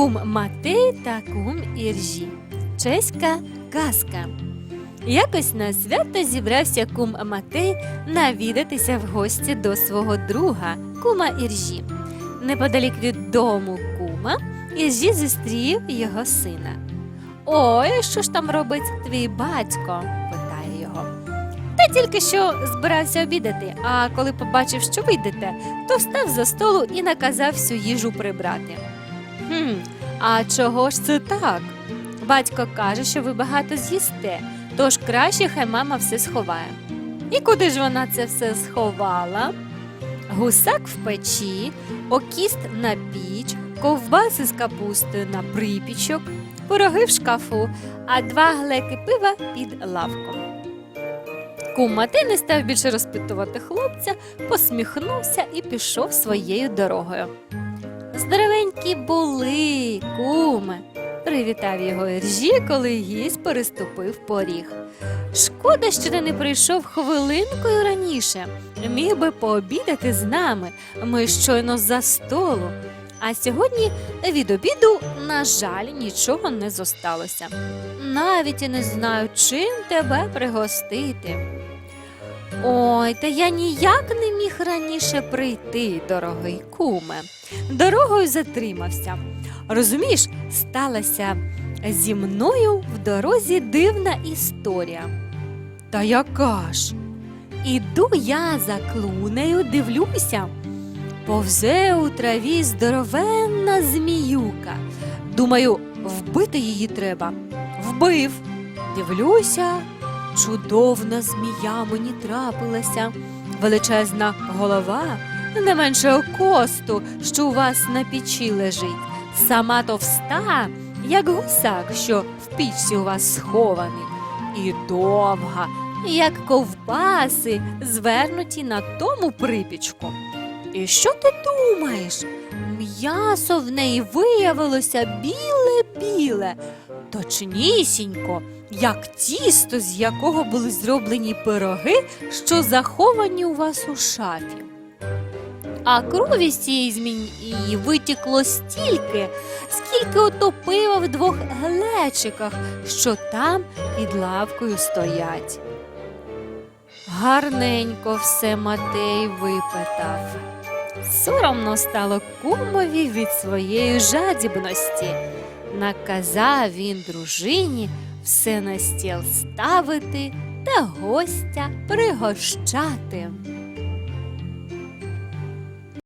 Кум Матей та кум Іржі. Чеська казка. Якось на свято зібрався кум Матей навідатися в гості до свого друга, кума Іржі. Неподалік від дому кума Іржі зустрів його сина. Ой, що ж там робить твій батько? питає його. Та тільки що збирався обідати, а коли побачив, що ви йдете, то встав за столу і наказав всю їжу прибрати. Хм, а чого ж це так? Батько каже, що ви багато з'їсте, тож краще хай мама все сховає. І куди ж вона це все сховала? Гусак в печі, окіст на піч, ковбаси з капустою на припічок, пироги в шкафу, а два глеки пива під лавком. Кум Матей не став більше розпитувати хлопця, посміхнувся і пішов своєю дорогою. Здоровенькі були, куме, привітав його Іржі, коли гість переступив поріг. Шкода, що ти не прийшов хвилинкою раніше. Міг би пообідати з нами. Ми щойно за столу. А сьогодні від обіду, на жаль, нічого не зосталося. Навіть і не знаю, чим тебе пригостити. Ой, та я ніяк не міг раніше прийти, дорогий куме. Дорогою затримався. Розумієш, сталася зі мною в дорозі дивна історія. Та яка ж? Іду я за клунею, дивлюся. Повзе у траві здоровенна зміюка. Думаю, вбити її треба. Вбив. Дивлюся, чудовна змія мені трапилася, величезна голова, не менше косту, що у вас на печі лежить, сама товста, як гусак, що в пічці у вас схований, і довга, як ковбаси, звернуті на тому припічку. І що ти думаєш? М'ясо в неї виявилося біле-біле, точнісінько, як тісто, з якого були зроблені пироги, що заховані у вас у шафі. А крові з цієї змії витікло стільки, скільки ото пива в двох глечиках, що там під лавкою стоять. Гарненько все Матей випитав. Соромно стало кумові від своєї жадібності. Наказав він дружині все на стіл ставити та гостя пригощати.